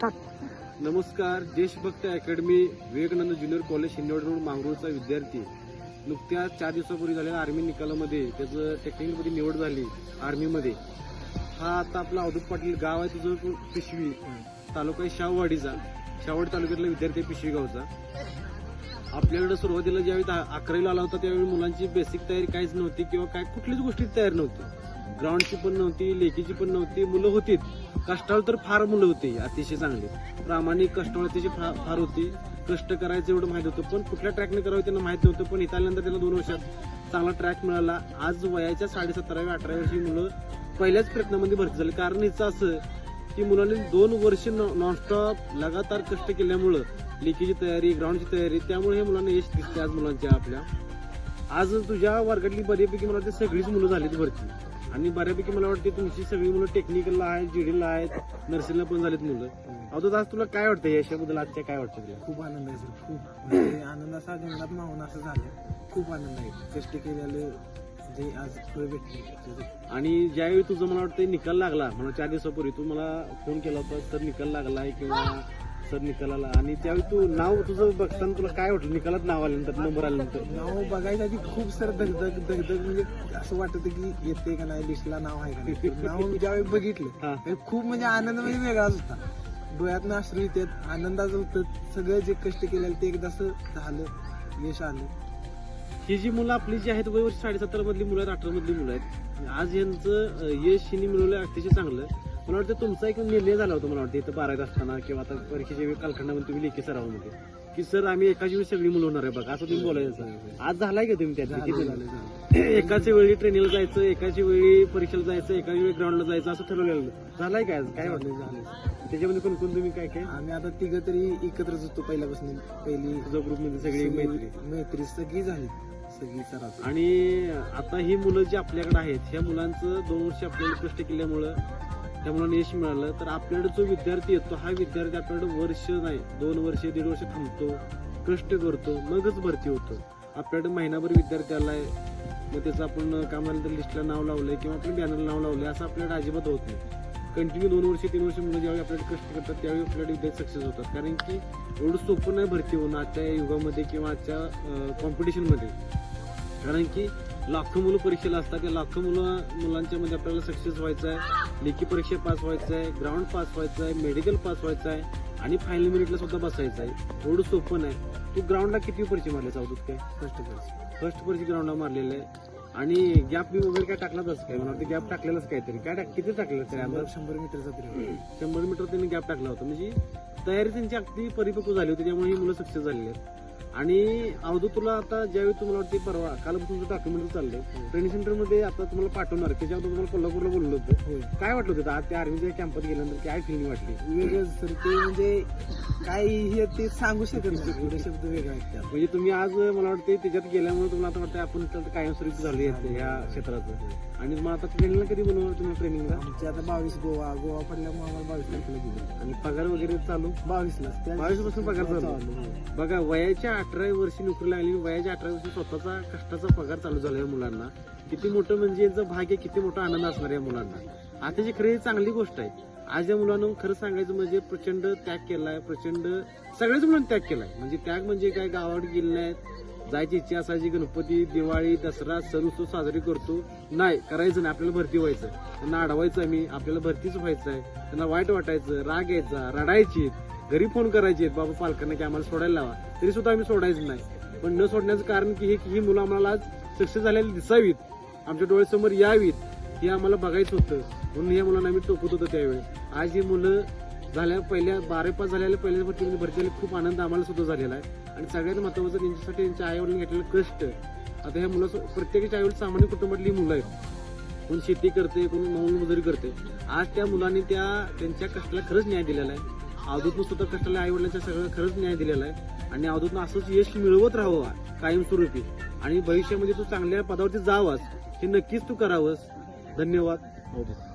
Start नमस्कार देशभक्त academy Vivekanand junior college Shindewadi road मांगरूळचा विद्यार्थी. नुकत्याच चार दिवसापूर्वी झालेल्या आर्मी निकालामध्ये त्याचं टेक्निकलमध्ये निवड झाली आर्मीमध्ये. हा आता आपला अवधूत पाटील गाव आहे तुझं पिशवी. तालुका आहे शाहवाडीचा. शाहवाडी तालुक्यातला विद्यार्थी पिशवी गावचा आपल्याकडे सुरुवातीला ज्यावेळी अकरावीला आला होता त्यावेळी मुलांची बेसिक तयारी काहीच नव्हती किंवा काय कुठलीच गोष्टी तयार नव्हती. ग्राउंडची पण नव्हती लेखीची पण नव्हती मुलं होतीच कष्टाळू तर फार मुलं होती अतिशय चांगली. प्रामाणिक कष्टाळ त्याची फार फार होती. कष्ट करायचं एवढं माहिती होतं पण कुठल्या ट्रॅकने करावं त्यांना माहिती होतं पण इथं आल्यानंतर त्यांना दोन वर्षात चांगला ट्रॅक मिळाला. आज वयाच्या साडेसतराव्या अठराव्या वर्षी मुलं पहिल्याच प्रयत्नामध्ये भरती झाली. कारण हिचं असं की मुलांनी दोन वर्ष नॉनस्टॉप लगातार कष्ट केल्यामुळं लेखीची तयारी ग्राउंडची तयारी त्यामुळे हे मुलांना यश दिसते आज मुलांच्या आपल्या. आज तुझ्या वर्गातली बऱ्यापैकी मला वाटते सगळीच मुलं झालीत भरती आणि बऱ्यापैकी मला वाटते तुमची सगळी मुलं टेक्निकलला आहेत जीडीला आहेत नर्सिंगला पण झालीत मुलं. अवधूत आज तुला काय वाटतं यशाबद्दल आजच्या काय वाटतं तुला? खूप आनंद आहे सर खूप. म्हणजे आनंदाचा गंगात मावून असं झालं खूप आनंद आहे. कष्ट केलेले जे आज फळ भेटले आणि ज्यावेळी तुझं मला वाटतं निकाल लागला मला चार दिवसापूर्वी तू मला फोन केला होता सर निकाल लागलाय किंवा सर निकाल आणि त्यावेळी तू नाव तुझं बघताना तुला काय वाटलं? निकालात नाव आल्यानंतर नंबर आल्यानंतर. नाव बघायच्या आधी खूप सर दगदग दगदग म्हणजे असं वाटत की येते का नाही लिस्टला नाव आहे का नाही. नाव ज्यावेळी बघितलं हा. खूप म्हणजे आनंद म्हणजे वेगळाच होता. डोळ्यातनं अश्रू येतात आनंदाचं होतं. सगळं जे कष्ट केलेलं ते एकदा असं झालं यश आलं. ही जी मुलं आपली जी आहेत वय वर्ष साडेसत्तर मधली मुलं आहेत अठरा मधली मुलं आहेत आज यांचं अं, यश हिने मिळवलं अतिशय चांगलं. मला वाटतं तुमचा एक निर्णय झाला होता मला वाटतं इथं बारावीत असताना किंवा आता परीक्षेच्या वेळी कालखंडामध्ये तुम्ही लेखी सरावामध्ये की सर आम्ही एकाच वेळी सगळी मुलं होणार आहे बघा असं तुम्ही बोलायचं आज झालाय का तुम्ही त्यात? किती झालं, एकाच वेळी ट्रेनिंगला जायचं एकाच वेळी परीक्षेला जायचं एकाच वेळी ग्राउंडला जायचं असं ठरवलेलं झालाय काय आज? काय वाटलं झालं त्याच्यामध्ये कोण कोण तुम्ही काय काय? आम्ही आता तिघं तरी एकत्रच होतो पहिल्यापासून. पहिली तुझ्या ग्रुपमध्ये सगळी मैत्री. मैत्री सगळी झाली. सगळी सरास आणि आता ही मुलं जी आपल्याकडे आहेत ह्या मुलांचं दोन वर्ष आपल्याला कष्ट केल्यामुळं त्यामुळं यश मिळालं. तर आपल्याकडे जो विद्यार्थी येतो हा विद्यार्थी आपल्याकडे वर्ष नाही दोन वर्ष दीड वर्ष थांबतो कष्ट करतो मगच भरती होतो. आपल्याकडे महिनाभर विद्यार्थी आहे मग त्याचं आपण कामाला तर लिस्टला नाव लावलंय किंवा आपण बॅनरला नाव लावलंय असं आपल्याकडे अजिबात होत नाही. कंटिन्यू दोन वर्ष तीन वर्ष मुलं ज्यावेळी आपल्याकडे कष्ट करतात त्यावेळी आपल्याकडे विद्यार्थी सक्सेस होतात. कारण की एवढं सोपं नाही भरती होणं आजच्या युगामध्ये किंवा आजच्या कॉम्पिटिशनमध्ये कारण की लाखो मुलं परीक्षेला असतात. त्या लाखो मुलं मुलांच्या मध्ये आपल्याला सक्सेस व्हायचं आहे लेखी परीक्षा पास व्हायचं आहे ग्राउंड पास व्हायचं आहे मेडिकल पास व्हायचं आहे आणि फायनल मिनिटला सुद्धा बसायचं आहे एवढं सोपं नाही. तू ग्राउंडला किती परीक्षा मारले चावतोत काय? कष्ट करायचं फर्स्ट परीक्षा ग्राउंडला मारलेलं आहे. आणि गॅप बी वगैरे काय टाकलाच काय? मला वाटतं गॅप टाकलेलाच काहीतरी. काय टाक किती टाकलेलं तरी अंदाज? शंभर मीटरचा तरी. शंभर मीटर त्यांनी गॅप टाकला होता. म्हणजे तयारी त्यांची अगदी परिपक्व झाली होती. त्यामुळे ही मुलं सक्सेस झालेली आहेत. आणि अवधूत तुला आता ज्यावेळी तुम्हाला वाटते परवा कालपासून तुमचं डॉक्युमेंट चाललंय. ट्रेनिंग सेंटरमध्ये आता तुम्हाला पाठवणार त्याच्यावर तुम्हाला कोल्हापूरला बोललो होतं. होय काय वाटलं होतं? आज त्या आर्मीच्या कॅम्पात गेल्यानंतर काय फिलिंग वाटली? वेगळं सर ते म्हणजे काय हे ते सांगू शकत नाही. एवढे शब्द वेगळे आहेत. म्हणजे तुम्ही आज मला वाटते त्याच्यात गेल्यामुळे तुम्हाला आता वाटतं आपण तर कायमस्वरूपी झालो या क्षेत्राचं. आणि मग आता ट्रेनिंगला कधी बनवणार तुम्ही ट्रेनिंगला? आमचे आता बावीस गोवा गोवा पडल्यामुळे आम्हाला बावीस तारखेला गेलो. आणि पगार वगैरे चालू? बावीसला बावीसपासून पगार चालू. बघा वयाच्या अठराव्या वर्षी नोकरी लागली वयाच्या अठराव्या वर्षी स्वतःचा कष्टाचा पगार चालू झाला या मुलांना. किती मोठं म्हणजे यांचं भाग्य किती मोठा आनंद असणार या मुलांना. आताची खरी चांगली गोष्ट आहे आज या मुलांना खरं सांगायचं म्हणजे प्रचंड त्याग केलाय प्रचंड सगळ्याच मुलांनी त्याग केलाय. म्हणजे त्याग म्हणजे काय? गावाकडे गेले नाहीत. जायची इच्छा असायची गणपती दिवाळी दसरा सण उत्सव साजरी करतो. नाही करायचं नाही. आपल्याला भरती व्हायचं. त्यांना अडवायचं आम्ही. आपल्याला भरतीच व्हायचं आहे त्यांना वाईट वाटायचं. राग यायचा. रडायची. घरी फोन करायचे. बाबा पालकांना की आम्हाला सोडायला लावा. तरी सुद्धा आम्ही सोडायचं नाही. पण न सोडण्याचं कारण की हे की ही मुलं आम्हाला आज सक्सेस झालेली दिसावीत. आमच्या डोळ्यासमोर यावीत. हे आम्हाला बघायचं होतं. म्हणून या मुलांना आम्ही टोकत होतो त्यावेळी. आज ही मुलं झाल्या पहिल्या बारा पास झालेल्या पहिल्या भरतीमध्ये भरती झाली खूप आनंद आम्हाला सुद्धा झालेला आहे. आणि सगळ्यात महत्वाचं त्यांच्यासाठी त्यांच्या आई वडिलांनी घेतलेलं कष्ट. आता ह्या मुलं प्रत्येकाच्या आई सामान्य कुटुंबातली मुलं आहेत. कोण शेती करते कोण मजुरी करते. आज त्या मुलांनी त्या त्यांच्या कष्टाला खरंच न्याय दिलेला आहे. अवधूतनं सुद्धा कष्टाला आई वडिलांच्या सगळं खरंच न्याय दिलेला आहे. आणि अवधूतनं असंच यश मिळवत राहावं कायमस्वरूपी. आणि भविष्यामध्ये तू चांगल्या पदावरती जावास हे नक्कीच तू करावंस. धन्यवाद. अवधूत